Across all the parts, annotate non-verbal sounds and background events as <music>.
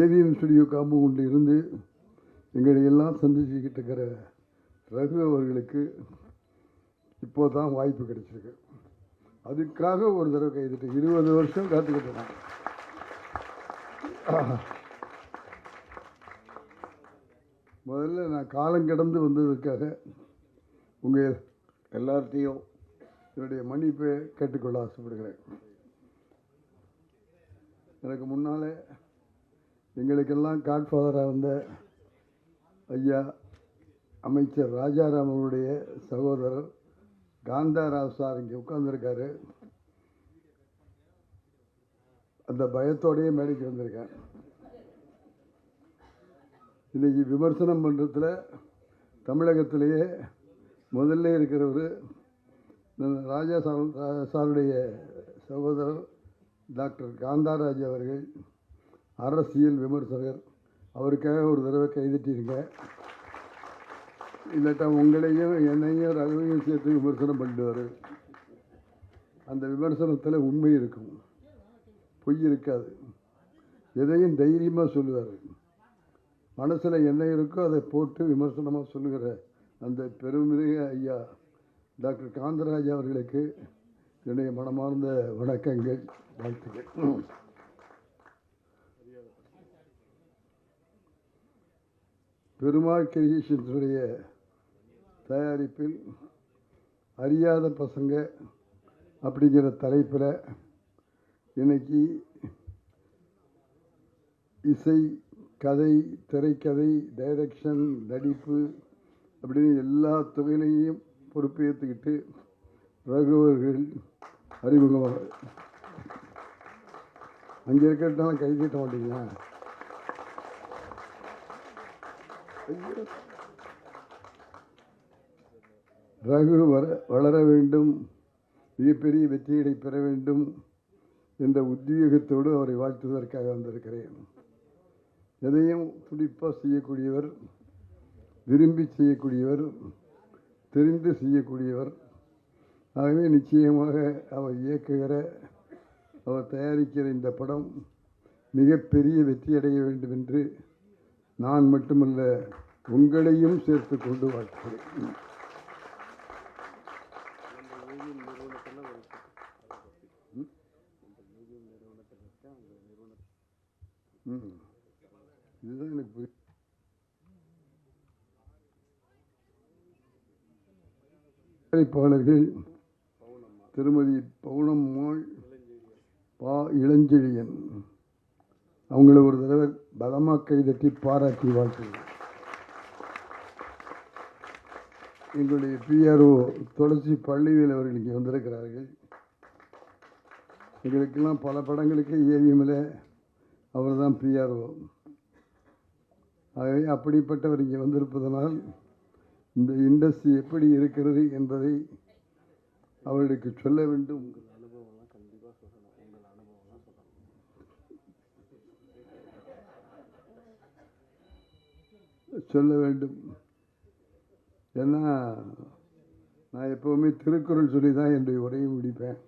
AVM studio காம்பவுண்டில் இருந்து எங்களை எல்லாம் சந்திச்சுக்கிட்டு இருக்கிற ரகு அவர்களுக்கு இப்போ தான் வாய்ப்பு கிடைச்சிருக்கு. அதுக்காக ஒரு தடவை கைதிட்டு இருபது வருஷம் காத்துக்கிட்டு நான் முதல்ல நான் காலம் கடந்து வந்ததுக்காக உங்கள் எல்லார்ட்டையும் என்னுடைய மன்னிப்பை கேட்டுக்கொள்ள ஆசைப்படுகிறேன். எனக்கு முன்னால் எங்களுக்கெல்லாம் காட்ஃபாதராக இருந்த ஐயா அமைச்சர் ராஜாராம் அவருடைய சகோதரர் காந்தாராவ் சார் இங்கே உட்காந்துருக்காரு அந்த பயத்தோடையே மேடைக்கு வந்திருக்கேன். இன்றைக்கி விமர்சனம் பண்ணுறதுல தமிழகத்திலேயே முதல்ல இருக்கிறவர் ராஜா சார் சாருடைய சகோதரர் டாக்டர் காந்தாராஜ் அவர்கள். அரசியல் விமர்சகர். அவருக்காக ஒரு தடவை கைதட்டிருங்க. இல்லாட்டா உங்களையும் என்னையும் ரகுவையும் சேர்த்து விமர்சனம் பண்ணிடுவார் அந்த விமர்சனத்தில் உண்மை இருக்கும். பொய் இருக்காது. எதையும் தைரியமாக சொல்லுவார். மனசில் என்ன இருக்கோ அதை போட்டு விமர்சனமாக சொல்லுகிற அந்த பெருமிக ஐயா டாக்டர் காந்தராஜ் அவர்களுக்கு என்னுடைய மனமார்ந்த வணக்கங்கள் வாழ்த்துக்கள். பெருமாள் கிரியேஷன்ஸுடைய தயாரிப்பில் அறியாத பசங்க அப்படிங்கிற தலைப்பில் இன்னைக்கு இசை கதை திரைக்கதை டைரக்ஷன் நடிப்பு அப்படின்னு எல்லா தொகையிலையும் பொறுப்பேற்றுக்கிட்டு ரகுவர்கள் அறிமுகமாக அங்கே இருக்கிறதால கை தட்ட மாட்டீங்களா ஐயோ. ரகு வர வளர வேண்டும். மிகப்பெரிய வெற்றிகளை பெற வேண்டும் என்ற உத்வேகத்தோடு அவரை வாழ்த்துவதற்காக வந்திருக்கிறேன். எதையும் துடிப்பாக செய்யக்கூடியவர் விரும்பி செய்யக்கூடியவர் தெரிந்து செய்யக்கூடியவர். ஆகவே நிச்சயமாக அவர் இயக்குகிற அவர் தயாரிக்கிற இந்த படம் மிகப்பெரிய வெற்றியடைய வேண்டும் என்று நான் மட்டுமல்ல உங்களையும் சேர்த்து கொண்டு வாழ்த்துகிறேன் ம். இதுதான் எனக்கு தயாரிப்பாளர்கள் திருமதி பவுனம்மாள் பா இளஞ்செழியன். அவங்கள ஒரு தடவை பலமாக கைதட்டி பாராட்டி வாழ்த்துகிறேன். எங்களுடைய பிஆர்ஓ துளசி பள்ளிவேல் அவர்கள் இங்கே வந்திருக்கிறார்கள். எங்களுக்கெல்லாம் பல படங்களுக்கு ஏவிஎம்மில் அவர் தான் பிஆர்ஓ ஆகவே அப்படிப்பட்டவர் இங்கே வந்திருப்பதனால் இந்த இண்டஸ்ட்ரி எப்படி இருக்கிறது என்பதை அவர்களுக்கு சொல்ல வேண்டும். சொல்ல வேண்டும். ஏன்னா நான் எப்போவுமே திருக்குறள் சொல்லி தான் என்னுடைய உரையை முடிப்பேன்.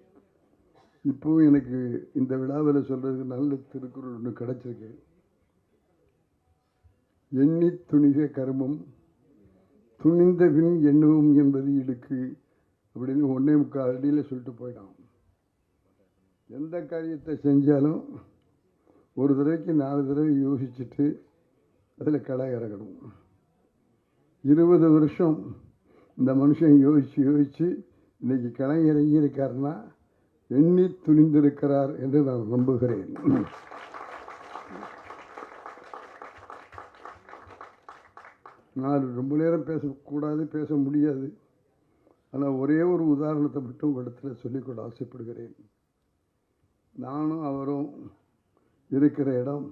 இப்போவும் எனக்கு இந்த விழாவில் சொல்கிறதுக்கு நல்ல திருக்குறள் ஒன்று கிடச்சிருக்கு. எண்ணி துணிக கருமம் துணிந்த பின் எண்ணுவோம் என்பது இழுக்கு அப்படின்னு ஒன்றே முக்கால் அடியில் சொல்லிட்டு போயிட்டான் எந்த காரியத்தை செஞ்சாலும் ஒரு தடவைக்கு நாலு தடவை யோசிச்சுட்டு அதில் களை இறக்கணும். இருபது வருஷம் இந்த மனுஷன் யோசித்து யோசித்து இன்னைக்கு களை இறங்கியிருக்காருன்னா எண்ணி துணிந்திருக்கிறார் என்று நான் நம்புகிறேன். நான் ரொம்ப நேரம் பேசக்கூடாது பேச முடியாது. ஆனால் ஒரே ஒரு உதாரணத்தை மட்டும் இடத்துல சொல்லிக்கொள்ள ஆசைப்படுகிறேன். நானும் அவரும் இருக்கிற இடம்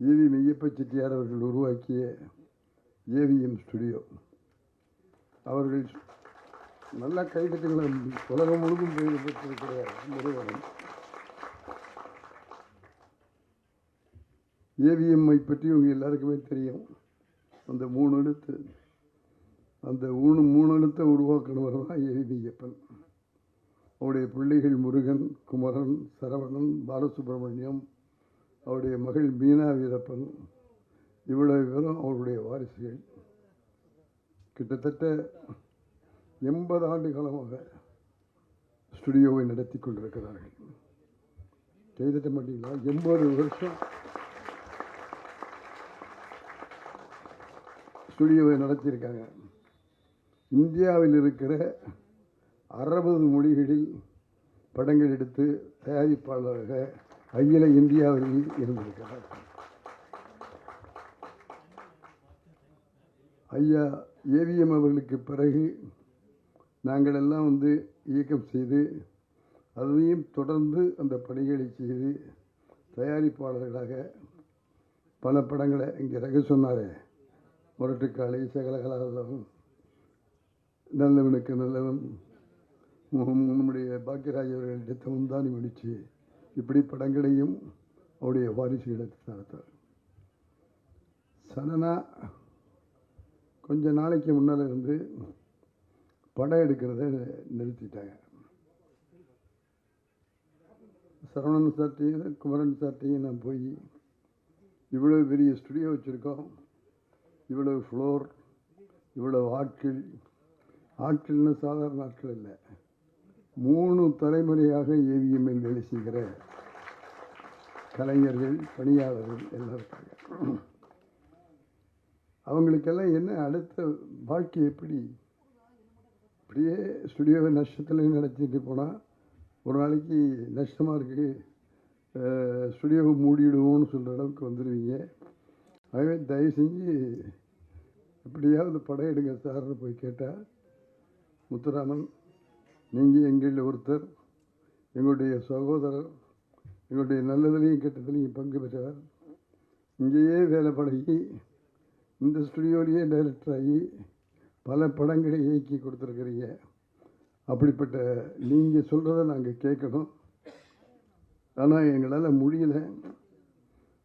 ஏவி மெய்யப்ப செட்டியார் அவர்கள் உருவாக்கிய ஏவிஎம் ஸ்டுடியோ. அவர்கள் நல்ல கைதட்டுகளை உலகம் முழுவதும் பெயர் பெற்றிருக்கிற நிறுவனம். ஏவிஎம்ஐ பற்றி உங்கள் எல்லாருக்குமே தெரியும். அந்த மூணு எழுத்து அந்த மூணு மூணு எழுத்தை உருவாக்கினவர் தான் ஏவி மெய்யப்பன். அவருடைய பிள்ளைகள் முருகன் குமரன் சரவணன் பாலசுப்ரமணியம் அவருடைய மகள் மீனா வீரப்பன் இவ்வளவு பேரும் அவருடைய வாரிசுகள். கிட்டத்தட்ட எண்பது ஆண்டு காலமாக ஸ்டுடியோவை நடத்தி கொண்டிருக்கிறார்கள். செய்துட்ட மாட்டீங்களா எண்பது வருஷம் ஸ்டுடியோவை நடத்தியிருக்காங்க. இந்தியாவில் இருக்கிற அறுபது மொழிகளில் படங்கள் எடுத்து தயாரிப்பாளராக அகில இந்தியாவில் இருந்திருக்கிறார். ஐயா ஏவிஎம் அவர்களுக்கு பிறகு நாங்கள் எல்லாம் வந்து இயக்கம் செய்து அதையும் தொடர்ந்து அந்த பணிகளை செய்து தயாரிப்பாளர்களாக பல படங்களை இங்கே ரக சொன்னாரே. முரட்டுக்காளி சகலகலாதம் நல்லவனுக்கு நல்லவன் நம்முடைய பாக்கியராஜ் அவர்கள் எடுத்த முந்தானி முடிச்சு இப்படி படங்களையும் அவருடைய வாரிசு எடுத்து நடத்தார். சனனா கொஞ்ச நாளைக்கு முன்னால் இருந்து படம் எடுக்கிறத நிறுத்திட்டாங்க. சரவணன் சார்ட்டையும் குமரன் சார்ட்டையும் நான் போய் இவ்வளோ பெரிய ஸ்டுடியோ வச்சுருக்கோம். இவ்வளவு ஃப்ளோர் இவ்வளவு ஆட்கள். ஆட்கள்னு சாதாரண ஆட்கள் இல்லை. மூணு தலைமுறையாக ஏவிஎம்மில் வேலை செய்கிற கலைஞர்கள் பணியாளர்கள் எல்லாம் இருக்காங்க. அவங்களுக்கெல்லாம் என்ன அடுத்த வாழ்க்கை எப்படி? இப்படியே ஸ்டுடியோவை நஷ்டத்தில் நடத்திட்டு போனால் ஒரு நாளைக்கு நஷ்டமாக இருக்குது ஸ்டுடியோவை மூடிடுவோம்னு சொல்கிற அளவுக்கு வந்துடுவீங்க ஆகவே தயவு செஞ்சு எப்படியாவது படம் எடுங்க சார்னு போய் கேட்டால் முத்துராமன் நீங்கள் எங்களில் ஒருத்தர் எங்களுடைய சகோதரர் எங்களுடைய நல்லதுலேயும் கெட்டதுலேயும் பங்கு பெற்றவர். இங்கேயே வேலை பழகி இந்த ஸ்டுடியோலேயே டைரக்டராகி பல படங்களை இயக்கி கொடுத்துருக்குறீங்க. அப்படிப்பட்ட நீங்கள் சொல்கிறத நாங்கள் கேட்கணும். ஆனால் எங்களால் முடியல.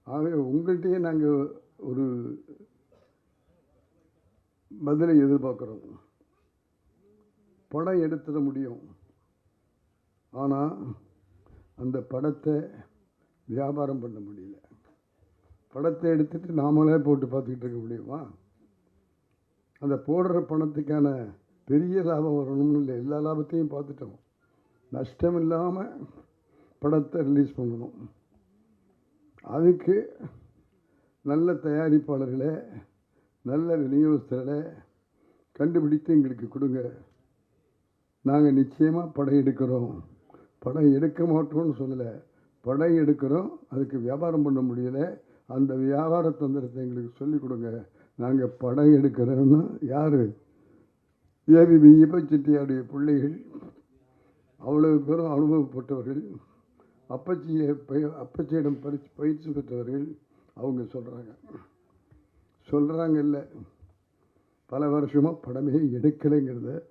ஆகவே உங்கள்கிட்டயே நாங்கள் ஒரு பதிலை எதிர்பார்க்குறோம். படம் எடுத்துட முடியும். ஆனால் அந்த படத்தை வியாபாரம் பண்ண முடியல. படத்தை எடுத்துட்டு நாமளே போட்டு பார்த்துக்கிட்டு இருக்க முடியுமா? அந்த போடுற பணத்துக்கான பெரிய லாபம் வரணும்னு இல்லை. எல்லா லாபத்தையும் பார்த்துட்டோம். நஷ்டம் இல்லாமல் படத்தை ரிலீஸ் பண்ணணும். அதுக்கு நல்ல தயாரிப்பாளர்களை நல்ல விநியோகஸ்தர்களை கண்டுபிடித்து எங்களுக்கு கொடுங்க. நாங்கள் நிச்சயமாக படம் எடுக்கிறோம். படம் எடுக்க மாட்டோம்னு சொல்லலை. படம் எடுக்கிறோம். அதுக்கு வியாபாரம் பண்ண முடியலை. அந்த வியாபார தந்திரத்தை எங்களுக்கு சொல்லிக் கொடுங்க. நாங்கள் படம் எடுக்கிறோன்னா யார்? ஏபிபி இப்பச்செட்டியாருடைய பிள்ளைகள். அவ்வளவு பேரும் அனுபவப்பட்டவர்கள். அப்பச்சியை பய- அப்பச்சியிடம் பயிற்சி பயிற்சி பெற்றவர்கள் அவங்க சொல்கிறாங்க சொல்கிறாங்க இல்லை பல வருஷமாக படமே எடுக்கலைங்கிறத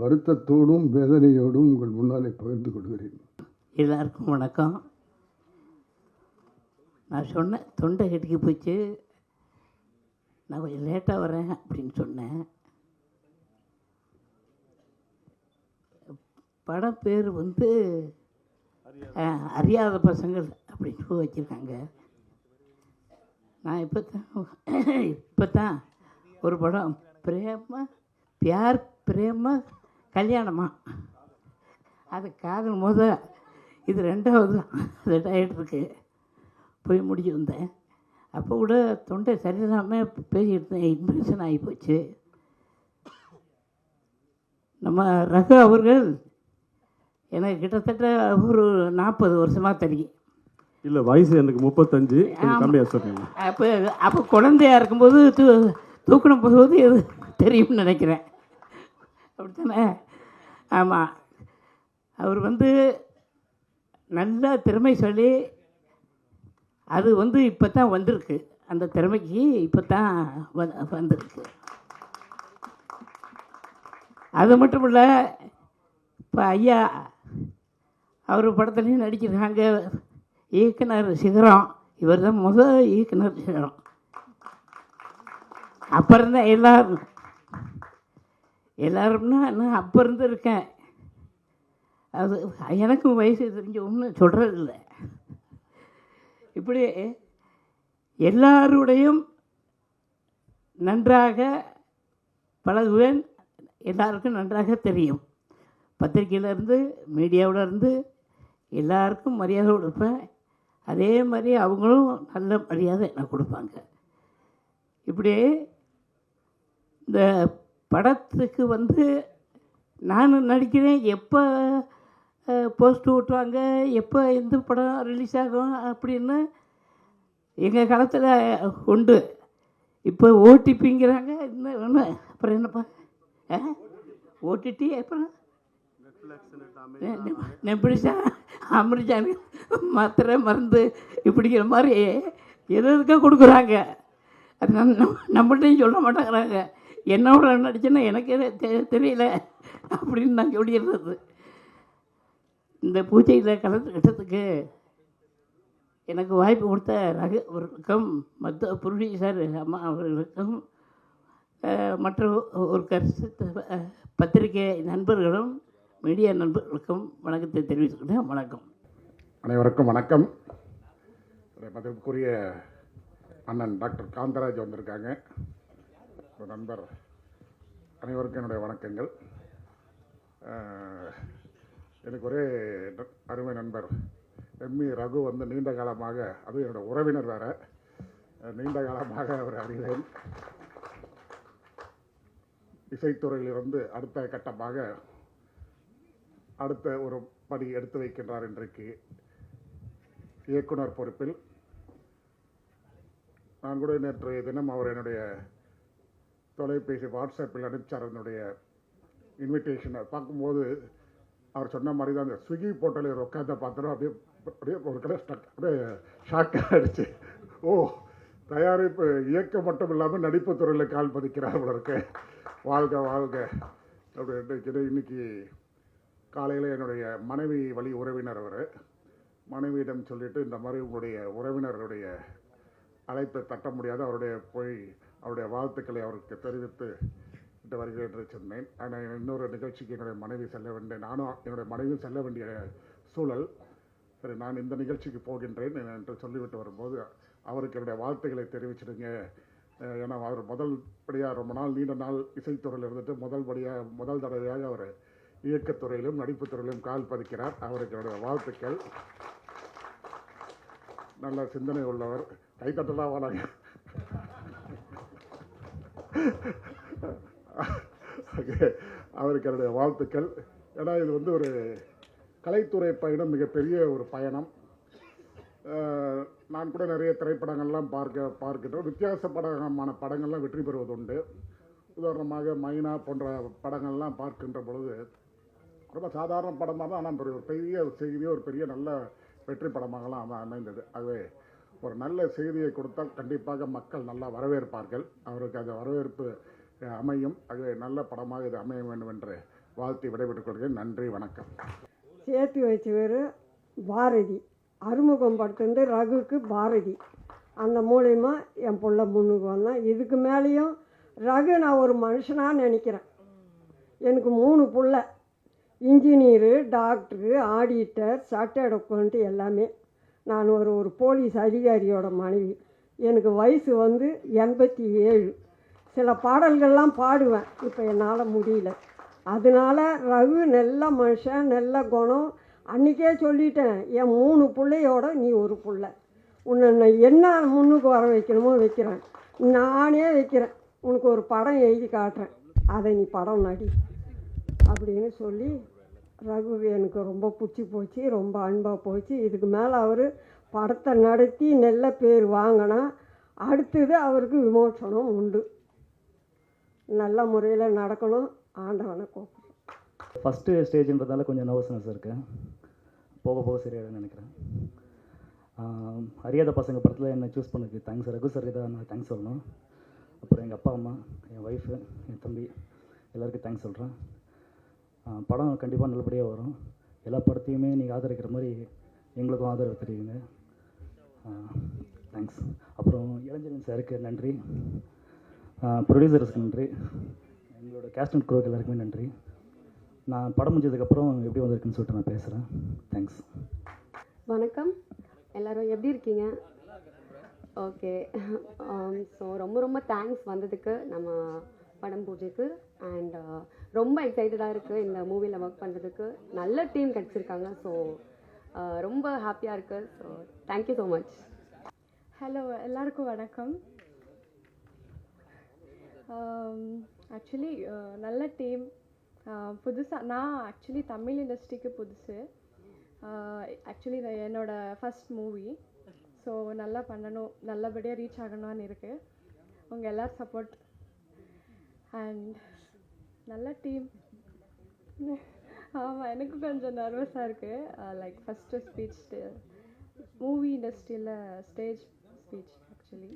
வருத்தத்தோடும் வேதனையோடும் உங்கள் முன்னாலே பகிர்ந்து கொள்கிறேன். எல்லாருக்கும் வணக்கம். நான் சொன்னேன் தொண்டை கட்டிக்கு போச்சு நான் கொஞ்சம் லேட்டாக வரேன் அப்படின்னு சொன்னேன். படம் பேர் வந்து அறியாத பசங்கள் அப்படின்னு வச்சுருக்காங்க. நான் இப்போ தான் இப்போ தான் ஒரு படம் பிரேம பியார் பிரேம கல்யாணமா? அது காதல் முத இது ரெண்டாவது ரெட் ஆகிட்டுருக்கு போய் முடிச்சு வந்தேன். அப்போ கூட தொண்டை சரியில்லாமல் பேசிட்டு இருந்தேன். இன்ஃபெக்ஷன் ஆகி போச்சு. நம்ம ரகு அவர்கள் எனக்கு கிட்டத்தட்ட ஒரு நாற்பது வருஷமாக தெரியும். இல்லை வயசு எனக்கு முப்பத்தஞ்சு. அப்போ அப்போ குழந்தையா இருக்கும்போது தூ தூக்கணும் போது இது தெரியும்னு நினைக்கிறேன். அப்படித்தானே? ஆமாம் அவர் வந்து நல்ல திறமை சொல்லி அது வந்து இப்போ தான் வந்திருக்கு. அந்த திறமைக்கு இப்போ தான் வந்திருக்கு. அது மட்டும் இல்லை இப்போ ஐயா அவர் படத்துலையும் நடிக்கிறாங்க இயக்குனர் சிகரம். இவர் தான் முதல் இயக்குனர் சிகரம். அப்புறம் தான் எல்லாரும் எல்லாரும்னா நான் அப்போ இருந்திருக்கேன் அது எனக்கும் வயசு தெரிஞ்ச ஒன்றும் சொல்கிறதில்ல இப்படி எல்லாருடையும் நன்றாக பழகுவேன். எல்லாருக்கும் நன்றாக தெரியும். பத்திரிக்கையிலேருந்து மீடியாவிலேருந்து எல்லாருக்கும் மரியாதை கொடுப்பேன் அதே மாதிரி அவங்களும் நல்ல மரியாதை எனக்கு கொடுப்பாங்க. இப்படி இந்த படத்துக்கு வந்து நான் நடிக்கிறேன். எப்போ போஸ்ட் ஓட்டுவாங்க எப்போ எந்த படம் ரிலீஸ் ஆகும் அப்படின்னு எங்கள் காலத்தில் உண்டு. இப்போ ஓடிபிங்கிறாங்க. இன்னும் ஒன்று அப்புறம் என்னப்பா? ஆ ஓடிடி அப்புறம்? நெப்பிடிச்சா அமிர்ஜான் மாத்திரை மருந்து இப்படிங்கிற மாதிரி எது எதுக்கோ கொடுக்குறாங்க. அது நம் நம்ம- நம்மள்ட்டையும் சொல்ல மாட்டேங்கிறாங்க. என்னோட நடிச்சேன்னா எனக்கே தெ- தெரியல அப்படின்னு நான் சொல்லிடுறது. இந்த பூஜையில் கலந்துக்கிட்டதுக்கு எனக்கு வாய்ப்பு கொடுத்த ரகு அவர்களுக்கும் மற்ற ப்ரொடியூசர் அம்மா அவர்களுக்கும் மற்ற ஒரு கருத்து பத்திரிகை நண்பர்களும் மீடியா நண்பர்களுக்கும் வணக்கத்தை தெரிவித்துக்கிட்டேன் வணக்கம். அனைவருக்கும் வணக்கம். என்னுடைய மதிப்புக்குரிய அண்ணன் டாக்டர் காந்தராஜ் வந்திருக்காங்க. ஒரு நண்பர். அனைவருக்கும் என்னுடைய வணக்கங்கள். எனக்கு ஒரே ந- அருமை நண்பர். எம்இ ரகு வந்து நீண்ட காலமாக அதுவும் என்னோட உறவினர் வேற. நீண்ட காலமாக அவர் அறிவேன். இசைத்துறையிலிருந்து அடுத்த கட்டமாக அடுத்த ஒரு படி எடுத்து வைக்கின்றார் இன்றைக்கு. இயக்குனர் பொறுப்பில். நான் கூட நேற்றைய தினம் அவர் என்னுடைய தொலைபேசி வாட்ஸ்அப்பில் அனுப்பிச்சார் அதனுடைய இன்விடேஷனை பார்க்கும்போது அவர் சொன்ன மாதிரி தான் அந்த ஸ்விக்கி போர்ட்டலில் உட்காந்த பாத்திரம் அப்படியே அப்படியே ஒரு கடை ஸ்டக் அப்படியே ஷாக் ஆகிடுச்சு ஓ தயாரிப்பு இயக்கம் மட்டும் இல்லாமல் நடிப்பு துறையில் கால் பதிக்கிறார் போல இருக்கு. வாழ்க வாழ்க. அப்படின்ட்டு இன்னைக்கு காலையில் என்னுடைய மனைவி வழி உறவினர் அவர் மனைவியிடம் சொல்லிட்டு இந்த மாதிரி உங்களுடைய உறவினருடைய அழைப்பை தட்ட முடியாது அவருடைய போய் அவருடைய வாழ்த்துக்களை அவருக்கு தெரிவித்து விட்டு வருகிறேன் என்று சொன்னேன். ஆனால் இன்னொரு நிகழ்ச்சிக்கு என்னுடைய மனைவி செல்ல வேண்டிய நானும் என்னுடைய மனைவியும் செல்ல வேண்டிய சூழல். சரி நான் இந்த நிகழ்ச்சிக்கு போகின்றேன் என்று சொல்லிவிட்டு வரும்போது அவருக்கு என்னுடைய வாழ்த்துக்களை தெரிவிச்சிடுங்க. ஏன்னா அவர் முதல் படியாக ரொம்ப நாள் நீண்ட நாள் இசைத்துறையில் இருந்துட்டு முதல் படியாக முதல் தடவையாக அவர் இயக்கத்துறையிலும் நடிப்புத்துறையிலும் கால் பதிக்கிறார். அவருக்கு என்னுடைய வாழ்த்துக்கள். நல்ல சிந்தனை உள்ளவர். கைத்தட்டலாம் வாழாங்க அவருக்கு என்னுடைய வாழ்த்துக்கள். ஏன்னா இது வந்து ஒரு கலைத்துறை பயணம் மிகப்பெரிய ஒரு பயணம். நான் கூட நிறைய திரைப்படங்கள்லாம் பார்க்க பார்க்கின்றோம். வித்தியாசப்படமான படங்கள்லாம் வெற்றி பெறுவது உண்டு உதாரணமாக மைனா போன்ற படங்கள்லாம் பார்க்கின்ற பொழுது ரொம்ப சாதாரண படமாக தான் ஆனால் ஒரு பெரிய செய்தியோ ஒரு பெரிய நல்ல வெற்றி படமாகலாம் அமை- அமைந்தது. ஆகவே ஒரு நல்ல செய்தியை கொடுத்தால் கண்டிப்பாக மக்கள் நல்லா வரவேற்பார்கள். அவருக்கு அந்த வரவேற்பு அமையும். அது நல்ல படமாக இது அமைய வேண்டும் என்று வாழ்த்தி விடைபெற்றுக் கொள்கிறேன். நன்றி வணக்கம். சேர்த்து வச்சவர் பாரதி. அறுமுகம் படுத்துருந்து ரகுக்கு பாரதி. அந்த மூலயமா என் பிள்ள முன்னுக்கு வந்தேன் இதுக்கு மேலேயும் ரகு நான் ஒரு மனுஷனாக நினைக்கிறேன். எனக்கு மூணு பிள்ளை. Engineer doctor auditor chartered account எல்லாமே. நான் ஒரு ஒரு போலீஸ் அதிகாரியோட மனைவி. எனக்கு வயசு வந்து எண்பத்தி ஏழு. சில பாடல்கள்லாம் பாடுவேன். இப்போ என்னால் முடியல. அதனால ரகு நல்ல மனுஷன் நல்ல குணம். அன்றைக்கே சொல்லிட்டேன் என் மூணு பிள்ளையோட நீ ஒரு பிள்ளை. உன்னை நான் என்ன முன்னுக்கு வர வைக்கணுமோ வைக்கிறேன். நானே வைக்கிறேன். உனக்கு ஒரு படம் எழுதி காட்டுறேன். அதை நீ படம் நடி. அப்படின்னு சொல்லி ரகு எனக்கு ரொம்ப பிடிச்சி போச்சு ரொம்ப அன்பாக போச்சு. இதுக்கு மேலே அவர் படத்தை நடத்தி நல்ல பேர் வாங்கினா அடுத்தது அவருக்கு விமோசனம் உண்டு. நல்ல முறையில் நடக்கணும் ஆண்டவனை கூப்பிடுறேன் ஃபஸ்ட்டு ஸ்டேஜ்ன்றதால கொஞ்சம் நர்வஸ்னஸ் இருக்கேன் போக போக சரியாயிடும்னு நினைக்கிறேன். அறியாத பசங்க படத்தில் என்னை சூஸ் பண்ணதுக்கு தேங்க்ஸ் ரகு சார் தான் நான் தேங்க்ஸ் சொல்லணும். அப்புறம் எங்கள் அப்பா அம்மா என் ஒய்ஃபு என் தம்பி எல்லாருக்கும் தேங்க்ஸ் சொல்கிறேன் படம் கண்டிப்பாக நல்லபடியாக வரும். எல்லா படத்தையுமே நீங்கள் ஆதரிக்கிற மாதிரி எங்களுக்கும் ஆதரவு தெரியுங்க தேங்க்ஸ் அப்புறம் இளஞ்சலின் சாருக்கு நன்றி. ப்ரொடியூசர்ஸ்க்கு நன்றி. எங்களோட கேஸ்ட் அண்ட் க்ரோக்கு எல்லாருக்குமே நன்றி. நான் படம் முடிஞ்சதுக்கப்புறம் எப்படி வந்திருக்குன்னு சொல்லிட்டு நான் பேசுகிறேன் தேங்க்ஸ் வணக்கம். எல்லாரும் எப்படி இருக்கீங்க? ஓகே ஸோ ரொம்ப ரொம்ப தேங்க்ஸ் வந்ததுக்கு நம்ம படம் பூஜைக்கு. அண்ட் ரொம்ப எக்ஸைட்டடாக இருக்குது இந்த மூவியில் ஒர்க் பண்ணுறதுக்கு நல்ல டீம் கிடச்சிருக்காங்க. ஸோ ரொம்ப ஹாப்பியாக இருக்குது so thank you so much hello எல்லாருக்கும் வணக்கம். ஆக்சுவலி நல்ல டீம் புதுசாக நான் ஆக்சுவலி தமிழ் இண்டஸ்ட்ரிக்கு புதுசு. ஆக்சுவலி இது என்னோடய ஃபஸ்ட் மூவி ஸோ நல்லா பண்ணணும் நல்லபடியாக ரீச் ஆகணும்னு இருக்குது உங்கள் எல்லார் சப்போர்ட் அண்ட் நல்ல டீம் ஆமாம் எனக்கு கொஞ்சம் நர்வஸாக இருக்குது லைக் ஃபஸ்ட்டு ஸ்பீச் மூவி இண்டஸ்ட்ரியில் stage speech actually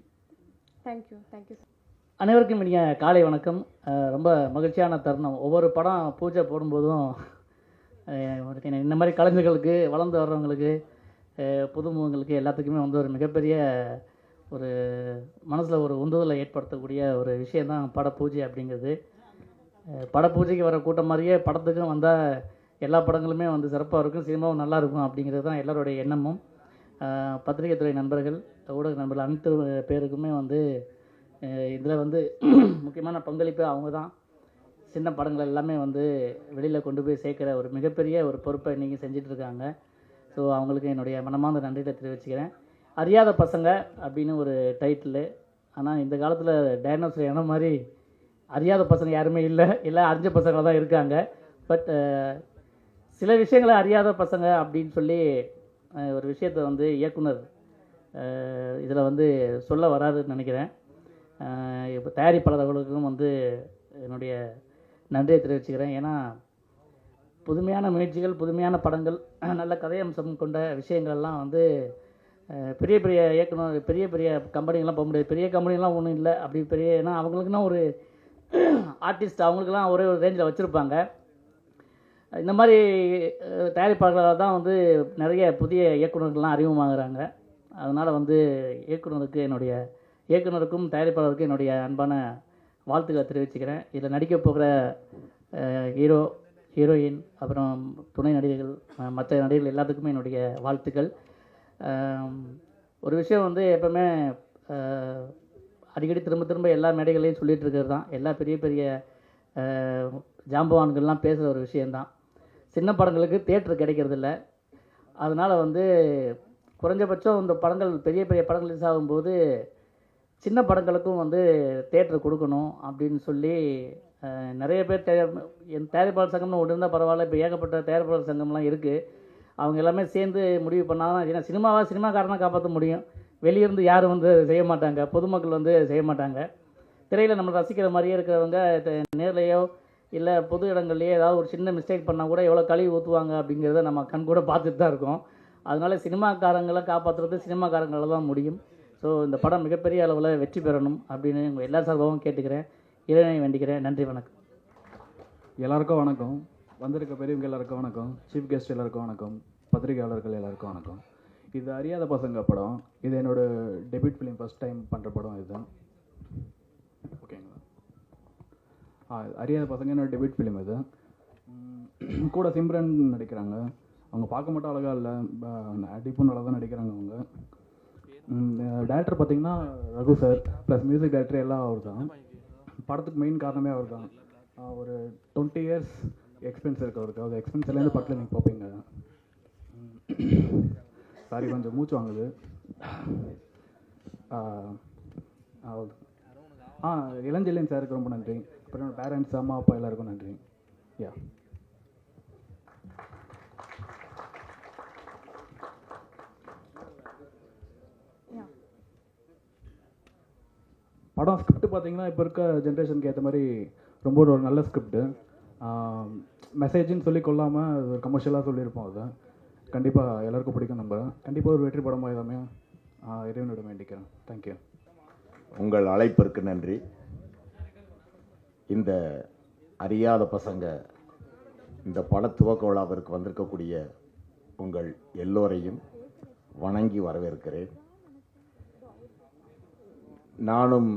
thank you thank you அனைவருக்கும் இனிய காலை வணக்கம். ரொம்ப மகிழ்ச்சியான தருணம். ஒவ்வொரு படம் பூஜை போடும்போதும் இந்த மாதிரி கலைஞர்களுக்கு வளர்ந்து வர்றவங்களுக்கு புதுமுகங்களுக்கு எல்லாத்துக்குமே வந்து ஒரு மிகப்பெரிய ஒரு மனசில் ஒரு உந்துதலை ஏற்படுத்தக்கூடிய ஒரு விஷயந்தான் பட பூஜை அப்படிங்கிறது. பட பூஜைக்கு வர கூட்டம் மாதிரியே படத்துக்கும் வந்தால் எல்லா படங்களுமே வந்து சிறப்பாக இருக்கும். சினிமாவும் நல்லா இருக்கும் அப்படிங்கிறது தான் எல்லாருடைய எண்ணமும். பத்திரிகை துறை நண்பர்கள் ஊடக நண்பர்கள் அனைத்து பேருக்குமே வந்து இதில் வந்து <clears throat> முக்கியமான பங்களிப்பு அவங்க தான். சின்ன படங்கள் எல்லாமே வந்து வெளியில் கொண்டு போய் சேர்க்குற ஒரு மிகப்பெரிய ஒரு பொறுப்பை நீங்கள் செஞ்சிட்ருக்காங்க ஸோ அவங்களுக்கு என்னுடைய மனமார்ந்த நன்றியை தெரிவிச்சுக்கிறேன். அறியாத பசங்க அப்படின்னு ஒரு டைட்டிலு ஆனால் இந்த காலத்தில் டைனோசர் என்ன மாதிரி அறியாத பசங்க யாருமே இல்லை. எல்லாம் அறிஞ்ச பசங்க தான் இருக்காங்க. பட் சில விஷயங்களை அறியாத பசங்க அப்படின்னு சொல்லி ஒரு விஷயத்தை வந்து இயக்குனர் இதில் வந்து சொல்ல வராதுன்னு நினைக்கிறேன். இப்போ தயாரிப்பாளர்களுக்கும் வந்து என்னுடைய நன்றியை தெரிவிச்சுக்கிறேன். ஏன்னா புதுமையான முயற்சிகள் புதுமையான படங்கள் நல்ல கதையம்சம் கொண்ட விஷயங்கள்லாம் வந்து பெரிய பெரிய இயக்குனர் பெரிய பெரிய கம்பெனிகள்லாம் போக முடியாது. பெரிய கம்பெனிலாம் ஒன்றும் இல்லை. அப்படி பெரிய ஏன்னா அவங்களுக்குன்னா ஒரு ஆர்டிஸ்ட் அவங்களுக்குலாம் ஒரே ஒரு ரேஞ்சில் வச்சுருப்பாங்க. இந்த மாதிரி தயாரிப்பாளர்களால் தான் வந்து நிறைய புதிய இயக்குநர்கள்லாம் அறிமுகமாகறாங்க. அதனால் வந்து இயக்குனருக்கு என்னுடைய இயக்குனருக்கும் தயாரிப்பாளருக்கும் என்னுடைய அன்பான வாழ்த்துக்களை தெரிவிச்சுக்கிறேன். இதில் நடிக்க போகிற ஹீரோ ஹீரோயின் அப்புறம் துணை நடிகர்கள் மற்ற நடிகர்கள் எல்லாத்துக்குமே என்னுடைய வாழ்த்துக்கள். ஒரு விஷயம் வந்து எப்பவுமே அடிக்கடி திரும்ப திரும்ப எல்லா மேடைகளையும் சொல்லிகிட்டு இருக்கிறது தான். எல்லா பெரிய பெரிய ஜாம்பவான்கள்லாம் பேசுகிற ஒரு விஷயந்தான் சின்ன படங்களுக்கு தேட்டர் கிடைக்கிறதில்ல அதனால் வந்து குறைஞ்சபட்சம் இந்த படங்கள் பெரிய பெரிய படங்கள் ரிலீஸ் ஆகும்போது சின்ன படங்களுக்கும் வந்து தேட்டர் கொடுக்கணும் அப்படின்னு சொல்லி நிறைய பேர் தே என் தயாரிப்பாளர் சங்கம்னு ஒன்று இருந்தால் பரவாயில்ல. இப்போ ஏகப்பட்ட தயாரிப்பாளர் சங்கம்லாம் இருக்குது அவங்க எல்லாமே சேர்ந்து முடிவு பண்ணாதான் ஏன்னா சினிமாவாக சினிமாக்காரனை காப்பாற்ற முடியும். வெளியிருந்து யாரும் வந்து செய்ய மாட்டாங்க. பொதுமக்கள் வந்து செய்ய மாட்டாங்க. திரையில் நம்ம ரசிக்கிற மாதிரியே இருக்கிறவங்க நேர்லையோ இல்லை பொது இடங்கள்லையோ ஏதாவது ஒரு சின்ன மிஸ்டேக் பண்ணால் கூட எவ்வளோ கழுவி ஊற்றுவாங்க அப்படிங்கிறத நம்ம கண் கூட பார்த்துட்டு தான் இருக்கோம். அதனால சினிமாக்காரங்களை காப்பாற்றுறது சினிமாக்காரங்களால் தான் முடியும். ஸோ இந்த படம் மிகப்பெரிய அளவில் வெற்றி பெறணும் அப்படின்னு உங்கள் எல்லா சார்பாகவும் கேட்டுக்கிறேன். இறைவனை வேண்டிக்கிறேன். நன்றி வணக்கம். எல்லாருக்கும் வணக்கம். வந்திருக்க பெரியவங்க எல்லாருக்கும் வணக்கம். சீஃப் கெஸ்ட் எல்லாருக்கும் வணக்கம். பத்திரிகையாளர்கள் எல்லாருக்கும் வணக்கம். இது அறியாத பசங்க படம். இது என்னோட டெபியூட் ஃபிலிம் ஃபர்ஸ்ட் டைம் பண்ணுற படம் இதுதான் ஓகேங்களா ஆ அறியாத பசங்க என்னோட டெபியூட் ஃபிலிம் இது. கூட சிம்ரன் நடிக்கிறாங்க. அவங்க பார்க்க மட்டும் அழகாக இல்லை. நடிப்பும் நல்லா தான் நடிக்கிறாங்க அவங்க. டேரக்டர் பார்த்தீங்கன்னா Raghu sir plus music director எல்லாம் அவர் தான். படத்துக்கு மெயின் காரணமே அவர் தான். ஒரு டுவெண்ட்டி இயர்ஸ் எக்ஸ்பென்ஸ் இருக்கு அவருக்கு. அவர் எக்ஸ்பென்ஸ் எல்லாம் படத்தில் நீங்கள் பார்ப்பீங்க. சாரி கொஞ்சம் மூச்சு வாங்குது. ஆ இளஞ்செல்லியன் சாருக்கு ரொம்ப நன்றி. அப்புறம் பேரண்ட்ஸ் அம்மா அப்பா எல்லாருக்கும் நன்றி. யா படம் ஸ்கிரிப்ட் பார்த்தீங்கன்னா இப்போ இருக்க ஜென்ரேஷனுக்கு ஏற்ற மாதிரி ரொம்ப ஒரு நல்ல ஸ்கிரிப்ட்டு மெசேஜ்னு சொல்லி கொள்ளாமல் ஒரு கமர்ஷியலாக சொல்லியிருப்போம் அதை. கண்டிப்பாக எல்லாருக்கும் பிடிக்கும் நம்புகிறேன் கண்டிப்பாக ஒரு வெற்றி படமாக எல்லாமே இறைவனிடம் வேண்டிக்கிறேன். தேங்க்யூ உங்கள் அழைப்பிற்கு நன்றி. இந்த அறியாத பசங்க இந்த பட துவக்க விழாவிற்கு வந்திருக்கக்கூடிய உங்கள் எல்லோரையும் வணங்கி வரவேற்கிறேன். நானும்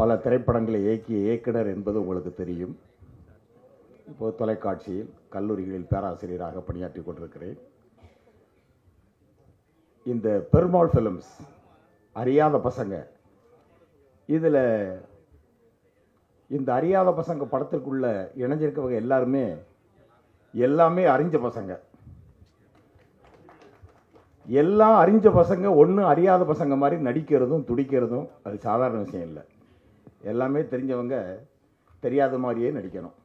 பல திரைப்படங்களை இயக்கிய இயக்குனர் என்பது உங்களுக்கு தெரியும். இப்போது தொலைக்காட்சியில் கல்லூரிகளில் பேராசிரியராக பணியாற்றி கொண்டிருக்கிறேன். இந்த பெருமாள் ஃபிலிம்ஸ் அறியாத பசங்க. இதில் இந்த அறியாத பசங்க படத்திற்குள்ள இணைஞ்சிருக்கவங்க எல்லாருமே எல்லாமே அறிஞ்ச பசங்க. எல்லாம் அறிஞ்ச பசங்க ஒன்று அறியாத பசங்க மாதிரி நடிக்கிறதும் துடிக்கிறதும் அது சாதாரண விஷயம் இல்லை. எல்லாமே தெரிஞ்சவங்க தெரியாத மாதிரியே நடிக்கணும்.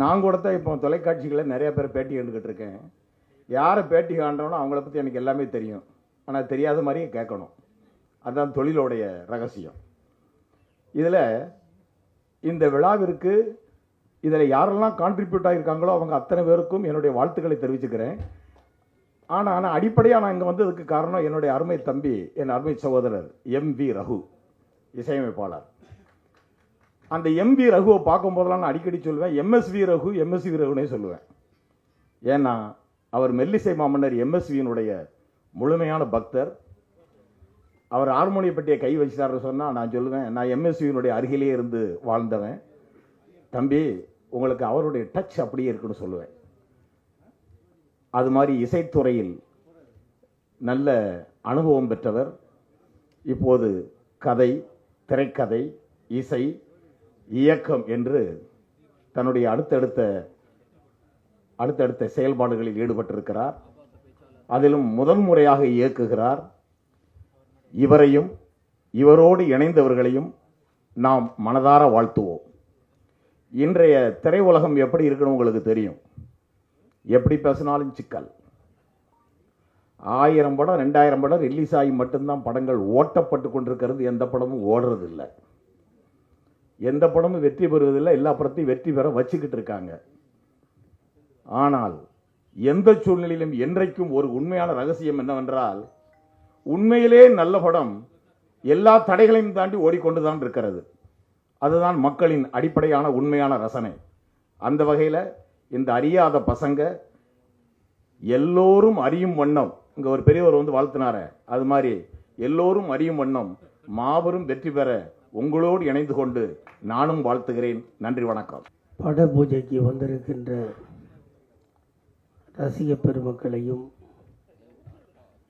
நான் கூட தான் இப்போ தொலைக்காட்சிகளில் நிறைய பேர் பேட்டி கண்டுக்கிட்டு இருக்கேன். யாரை பேட்டி காண்றோனோ அவங்கள பற்றி எனக்கு எல்லாமே தெரியும். ஆனால் தெரியாத மாதிரியே கேட்கணும். அதுதான் தொழிலோடைய ரகசியம். இதில் இந்த விழாவிற்கு இதில் யாரெல்லாம் கான்ட்ரிபியூட் ஆகியிருக்காங்களோ அவங்க அத்தனை பேருக்கும் என்னுடைய வாழ்த்துக்களை தெரிவிச்சுக்கிறேன். ஆனால் ஆனால் அடிப்படையாக நான் இங்கே வந்ததுக்கு காரணம் என்னுடைய அருமை தம்பி என் அருமை சகோதரர் எம் வி ரகு இசையமைப்பாளர். அந்த எம் வி ரகுவை பார்க்கும்போதெல்லாம் நான் அடிக்கடி சொல்லுவேன் எம்எஸ்வி ரகு எம்எஸ்வி ரகுனே சொல்லுவேன். ஏன்னா அவர் மெல்லிசை மாமன்னர் எம்எஸ்வியினுடைய முழுமையான பக்தர். அவர் ஹார்மோனிய பற்றிய கை வச்சிட்டாருன்னு சொன்னால் நான் சொல்லுவேன் நான் எம்எஸ்வியினுடைய அருகிலே இருந்து வாழ்ந்தவன். தம்பி உங்களுக்கு அவருடைய டச் அப்படியே இருக்குன்னு சொல்லுவேன். அது மாதிரி இசைத்துறையில் நல்ல அனுபவம் பெற்றவர். இப்போது கதை திரைக்கதை இசை இயக்கம் என்று தன்னுடைய அடுத்தடுத்த அடுத்தடுத்த செயல்பாடுகளில் ஈடுபட்டிருக்கிறார். அதிலும் முதல் முறையாக இயக்குகிறார். இவரையும் இவரோடு இணைந்தவர்களையும் நாம் மனதார வாழ்த்துவோம். இன்றைய திரையுலகம் எப்படி இருக்குன்னு உங்களுக்கு தெரியும். எப்படி பேசினாலும் சிக்கல். ஆயிரம் படம் ரெண்டாயிரம் படம் ரிலீஸ் ஆகி மட்டும்தான் படங்கள் ஓட்டப்பட்டு கொண்டிருக்கிறது. எந்த படமும் ஓடுறதில்லை. எந்த படமும் வெற்றி பெறுவதில்லை. எல்லா படத்தையும் வெற்றி பெற வச்சுக்கிட்டு இருக்காங்க. ஆனால் எந்த சூழ்நிலையிலும் என்றைக்கும் ஒரு உண்மையான ரகசியம் என்னவென்றால் உண்மையிலே நல்ல படம் எல்லா தடைகளையும் தாண்டி ஓடிக்கொண்டுதான் இருக்கிறது. அதுதான் மக்களின் அடிப்படையான உண்மையான ரசனை. அந்த வகையில் இந்த அறியாத பசங்க எல்லோரும் அறியும் வண்ணம் இங்கே ஒரு பெரியவர் வந்து வாழ்த்தினாரே அது மாதிரி எல்லோரும் அறியும் வண்ணம் மாபெரும் வெற்றி பெற உங்களோடு இணைந்து கொண்டு நானும் வாழ்த்துகிறேன். நன்றி வணக்கம். பட பூஜைக்கு வந்திருக்கின்ற ரசிக பெருமக்களையும்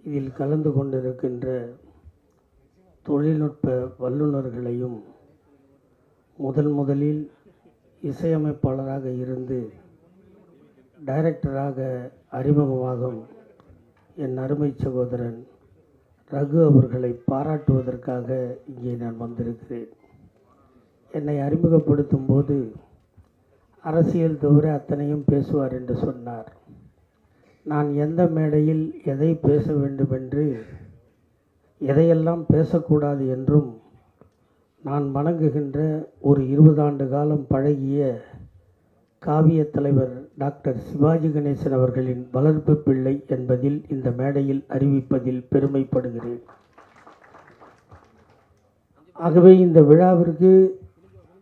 இதில் கலந்து கொண்டிருக்கின்ற தொழில்நுட்ப வல்லுநர்களையும் முதல் முதலில் இசையமைப்பாளராக இருந்து டைரக்டராக அறிமுகமாகும் என் அருமை சகோதரன் ரகு அவர்களை பாராட்டுவதற்காக இங்கே நான் வந்திருக்கிறேன். என்னை அறிமுகப்படுத்தும் போது அரசியல் தவிர அத்தனையும் பேசுவார் என்று சொன்னார். நான் எந்த மேடையில் எதை பேச வேண்டுமென்று எதையெல்லாம் பேசக்கூடாது என்றும் நான் வணங்குகின்ற ஒரு இருபது ஆண்டு காலம் பழகிய காவிய தலைவர் டாக்டர் சிவாஜி கணேசன் அவர்களின் வளர்ப்பு பிள்ளை என்பதில் இந்த மேடையில் அறிவிப்பதில் பெருமைப்படுகிறேன். ஆகவே இந்த விழாவிற்கு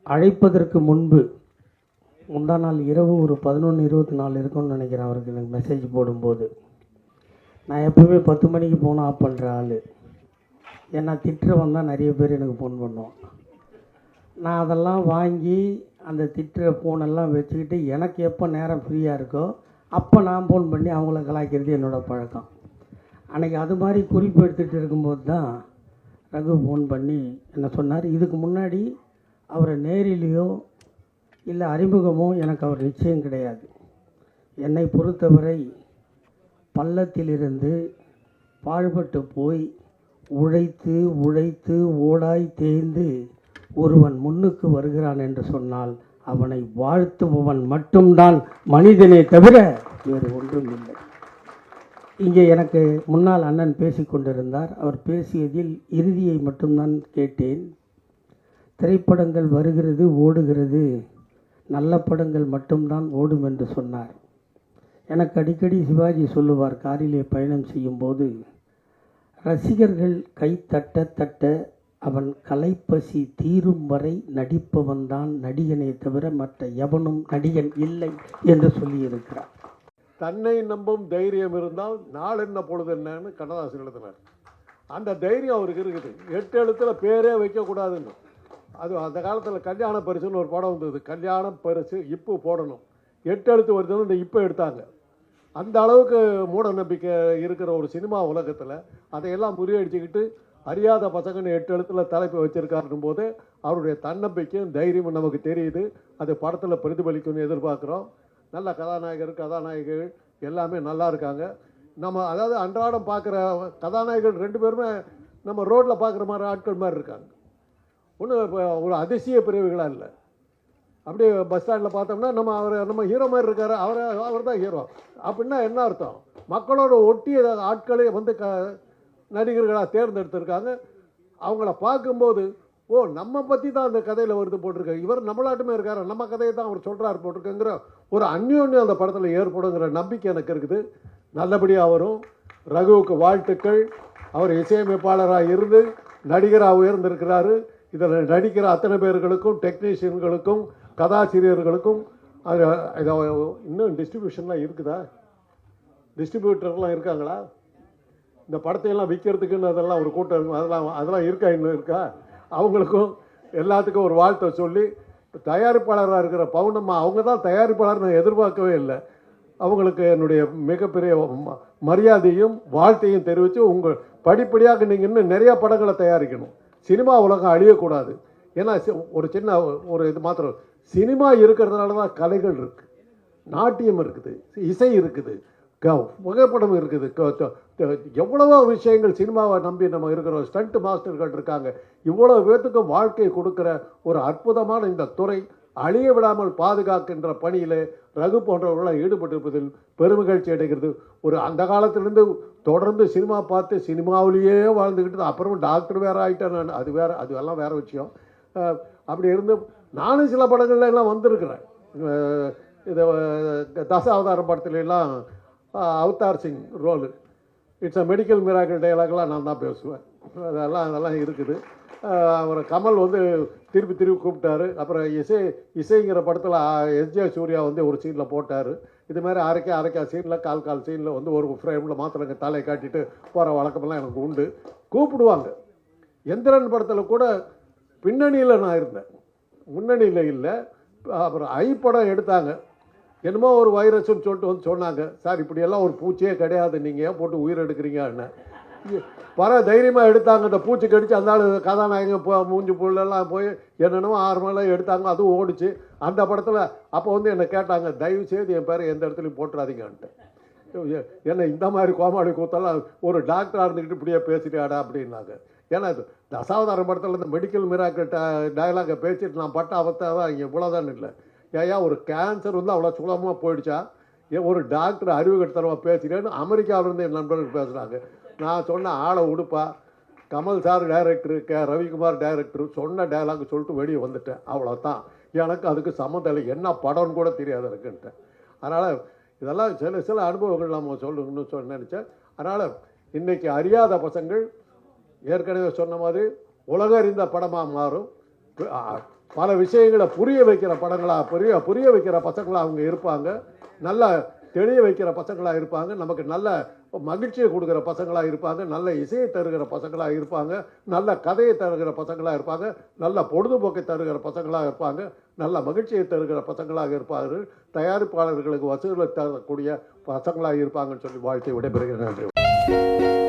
அழைப்பதற்கு முன்பு முந்தா நாள் இரவு ஒரு பதினொன்று இருபத்தி நாலு இருக்கும்னு நினைக்கிறேன் அவருக்கு. எனக்கு மெசேஜ் போடும்போது. நான் எப்போவுமே பத்து மணிக்கு போனால் ஆஃப் பண்ணுற ஆள். ஏன்னா திட்டுறவன் தான் நிறைய பேர் எனக்கு ஃபோன் பண்ணுவோம் நான் அதெல்லாம் வாங்கி அந்த திட்டுற ஃபோனெல்லாம் வச்சுக்கிட்டு எனக்கு எப்போ நேரம் ஃப்ரீயாக இருக்கோ அப்போ நான் ஃபோன் பண்ணி அவங்கள கலாய்க்கிறது என்னோடய பழக்கம். அன்றைக்கி அது மாதிரி குறிப்பு எடுத்துகிட்டு இருக்கும்போது தான் ரகு ஃபோன் பண்ணி என்ன சொன்னார். இதுக்கு முன்னாடி அவரை நேரிலேயோ இல்லை அறிமுகமோ எனக்கு அவர் நிச்சயம் கிடையாது. என்னை பொறுத்தவரை பள்ளத்திலிருந்து பாழ்பட்டு போய் உழைத்து உழைத்து ஓடாய் தேய்ந்து ஒருவன் முன்னுக்கு வருகிறான் என்று சொன்னால் அவனை வாழ்த்துபவன் மட்டும்தான் மனிதனே தவிர வேறு ஒன்றும் இல்லை. இங்கே எனக்கு முன்னால் அண்ணன் பேசி கொண்டிருந்தார். அவர் பேசியதில் இறுதியை மட்டும்தான் கேட்டேன். திரைப்படங்கள் வருகிறது ஓடுகிறது. நல்ல படங்கள் மட்டும்தான் ஓடும் என்று சொன்னார். எனக்கு அடிக்கடி சிவாஜி சொல்லுவார் காரிலே பயணம் செய்யும்போது ரசிகர்கள் கை தட்ட தட்ட அவன் கலைப்பசி தீரும் வரை நடிப்பவன்தான் நடிகனே தவிர மற்ற எவனும் நடிகன் இல்லை என்று சொல்லியிருக்கிறார். தன்னை நம்பும் தைரியம் இருந்தால் நாள் என்ன பொழுது என்னன்னு கண்ணதாசன் எழுதினார். அந்த தைரியம் அவருக்கு இருக்குது. எட்டு எழுத்துல பேரே வைக்கக்கூடாதுன்னு. அது அந்த காலத்தில் கல்யாண பரிசுன்னு ஒரு படம் வந்தது. கல்யாண பரிசு இப்போ போடணும். எட்டு எழுத்து வருதுன்னு இந்த இப்போ எடுத்தாங்க. அந்த அளவுக்கு மூட நம்பிக்கை இருக்கிற ஒரு சினிமா உலகத்தில் அதையெல்லாம் முறியடிச்சுக்கிட்டு அறியாத பசங்கன்னு எட்டு எழுத்துல தலைப்பு வச்சிருக்காருன்னும் போது அவருடைய தன்னம்பிக்கையும் தைரியமும் நமக்கு தெரியுது. அது படத்தில் பிரதிபலிக்கும்னு எதிர்பார்க்குறோம். நல்ல கதாநாயகர் கதாநாயகிகள் எல்லாமே நல்லா இருக்காங்க. நம்ம அதாவது அன்றாடம் பார்க்குற கதாநாயகர்கள் ரெண்டு பேருமே நம்ம ரோட்டில் பார்க்குற மாதிரி ஆட்கள் மாதிரி இருக்காங்க. ஒன்றும் இப்போ ஒரு அதிசய பிரிவுகளாக இல்லை. அப்படியே பஸ் ஸ்டாண்டில் பார்த்தோம்னா நம்ம அவர் நம்ம ஹீரோ மாதிரி இருக்கார். அவர் அவர் தான் ஹீரோ அப்படின்னா என்ன அர்த்தம்? மக்களோட ஒட்டிய ஆட்களே வந்து க நடிகர்களாக தேர்ந்தெடுத்திருக்காங்க. அவங்கள பார்க்கும்போது ஓ நம்ம பற்றி தான் அந்த கதையில் வருது போட்டிருக்காங்க இவர் நம்மளாட்டுமே இருக்கார். நம்ம கதையை தான் அவர் சொல்கிறார் போட்டிருக்குங்கிற ஒரு அந்யோன்யம் அந்த படத்தில் ஏற்படுங்கிற நம்பிக்கை எனக்கு இருக்குது. நல்லபடியாக வரும். ரகுவுக்கு வாழ்த்துக்கள். அவர் இசையமைப்பாளராக இருந்து நடிகராக உயர்ந்திருக்கிறாரு. இதில் நடிக்கிற அத்தனை பேர்களுக்கும் டெக்னீஷியன்களுக்கும் கதாசிரியர்களுக்கும் அது இதை இன்னும் டிஸ்ட்ரிபியூஷன்லாம் இருக்குதா? டிஸ்ட்ரிபியூட்டர்லாம் இருக்காங்களா? இந்த படத்தையெல்லாம் விற்கிறதுக்குன்னு அதெல்லாம் ஒரு கூட்டம் இருக்கும் அதெல்லாம் அதெல்லாம் இருக்கா இன்னும் இருக்கா? அவங்களுக்கும் எல்லாத்துக்கும் ஒரு வாழ்த்தை சொல்லி தயாரிப்பாளராக இருக்கிற பவுனம்மா அவங்க தான் தயாரிப்பாளர் நான் எதிர்பார்க்கவே இல்லை. அவங்களுக்கு என்னுடைய மிகப்பெரிய மரியாதையும் வாழ்த்தையும் தெரிவித்து உங்கள் படிப்படியாக நீங்கள் இன்னும் நிறைய படங்களை தயாரிக்கணும். சினிமா உலகம் அழியக்கூடாது. ஏன்னா ஒரு சின்ன ஒரு இது மாத்திரம் சினிமா இருக்கிறதுனால தான் கலைகள் இருக்குது நாட்டியம் இருக்குது இசை இருக்குது க புகைப்படம் இருக்குது எவ்வளவோ விஷயங்கள் சினிமாவை நம்பி நம்ம இருக்கிறோம். ஸ்டண்ட் மாஸ்டர்கள் இருக்காங்க. இவ்வளோ பேர்த்துக்கும் வாழ்க்கை கொடுக்குற ஒரு அற்புதமான இந்த துறை அழிய விடாமல் பாதுகாக்கின்ற பணியில் ரகு போன்றவர்களாக ஈடுபட்டிருப்பதில் பெருமகிழ்ச்சி அடைகிறது. ஒரு அந்த காலத்திலிருந்து தொடர்ந்து சினிமா பார்த்து சினிமாவிலேயே வாழ்ந்துக்கிட்டு அப்புறம் டாக்டர் வேறு ஆகிட்டேன் நான். அது வேறு அது எல்லாம் வேற விஷயம். அப்படி இருந்து நானும் சில படங்கள்ல எல்லாம் வந்திருக்கிறேன். இது தச அவதார படத்துல எல்லாம் Avatar Singh role. It's a medical miracle டைலாக்லாம் நான் தான் பேசுவேன். அதெல்லாம் அதெல்லாம் இருக்குது. அவர் கமல் வந்து திருப்பி திருப்பி கூப்பிட்டாரு. அப்புறம் இசை இசைங்கிற படத்தில் எஸ்ஜே சூர்யா வந்து ஒரு சீனில் போட்டார். இது மாதிரி அரைக்கா அரைக்கா சீனில் கால் கால் சீனில் வந்து ஒரு ஃப்ரேமில் மாத்திரங்க தலையை காட்டிட்டு போகிற வழக்கமெல்லாம் எனக்கு உண்டு. கூப்பிடுவாங்க. எந்திரன் படத்தில் கூட பின்னணியில் நான் இருந்தேன். முன்னணியில் இல்லை. அப்புறம் ஐ படம் எடுத்தாங்க. என்னமோ ஒரு வைரஸ்னு சொல்லிட்டு வந்து சொன்னாங்க. சார் இப்படியெல்லாம் ஒரு பூச்சியே கிடையாது. நீங்கள் ஏன் போட்டு உயிர் எடுக்கிறீங்கன்னு பர தைரியமாக எடுத்தாங்க. அந்த பூச்சி கடிச்சு அந்த ஆள் கதாநாயகன் போ மூஞ்சி புள்ளெல்லாம் போய் என்னென்னமோ ஆறு எடுத்தாங்க. அதுவும் ஓடிச்சு. அந்த படத்தில் அப்போ வந்து என்னை கேட்டாங்க தயவு செய்து என் பேரை எந்த இடத்துலையும் போட்டுறாதீங்கன்ட்டு என்ன இந்த மாதிரி கோமாளி கூத்தெல்லாம் ஒரு டாக்டராக இருந்துக்கிட்டு இப்படியே பேசிட்டாடா அப்படின்னாங்க. ஏன்னா இது தசாவதாரம் படத்தில் இந்த மெடிக்கல் மிராக்கல் டயலாகை பேசிட்டு நான் பட்ட அவத்தை தான் இங்கே இவ்வளோதான் இல்லை. ஏயா ஒரு கேன்சர் வந்து அவ்வளோ சுலபமாக போயிடுச்சா? ஒரு டாக்டர் அறிவு கட்டத்தனமாக பேசுகிறேன்னு அமெரிக்காவிலேருந்து என் நண்பர்கள் பேசுகிறாங்க நான் சொன்ன ஆளை உடுப்பா. Kamal sir director K. Ravikumar director சொன்ன டைலாக் சொல்லிட்டு வெளியே வந்துட்டேன். அவ்வளோதான் எனக்கு அதுக்கு சம்மந்தம் என்ன படம்னு கூட தெரியாது இருக்குன்ட்டேன் அதனால் இதெல்லாம் சில சில அனுபவங்கள் நம்ம சொல்லணும்னு சொல்ல நினச்சேன். அதனால் இன்றைக்கி அறியாத பசங்கள் ஏற்கனவே சொன்ன மாதிரி உலக அறிந்த படமாக மாறும். பல விஷயங்களை புரிய வைக்கிற படங்களாக புரிய புரிய வைக்கிற பசங்களாக அவங்க இருப்பாங்க. நல்ல தெளிய வைக்கிற பசங்களாக இருப்பாங்க நமக்கு நல்ல மகிழ்ச்சியை கொடுக்குற பசங்களாக இருப்பாங்க நல்ல இசையை தருகிற பசங்களாக இருப்பாங்க நல்ல கதையை தருகிற பசங்களாக இருப்பாங்க நல்ல பொழுதுபோக்கை தருகிற பசங்களாக இருப்பாங்க நல்ல மகிழ்ச்சியை தருகிற பசங்களாக இருப்பார்கள் தயாரிப்பாளர்களுக்கு வசூலை தரக்கூடிய பசங்களாக இருப்பாங்கன்னு சொல்லி வாழ்த்து விடைபெறுகிறேன். நன்றி.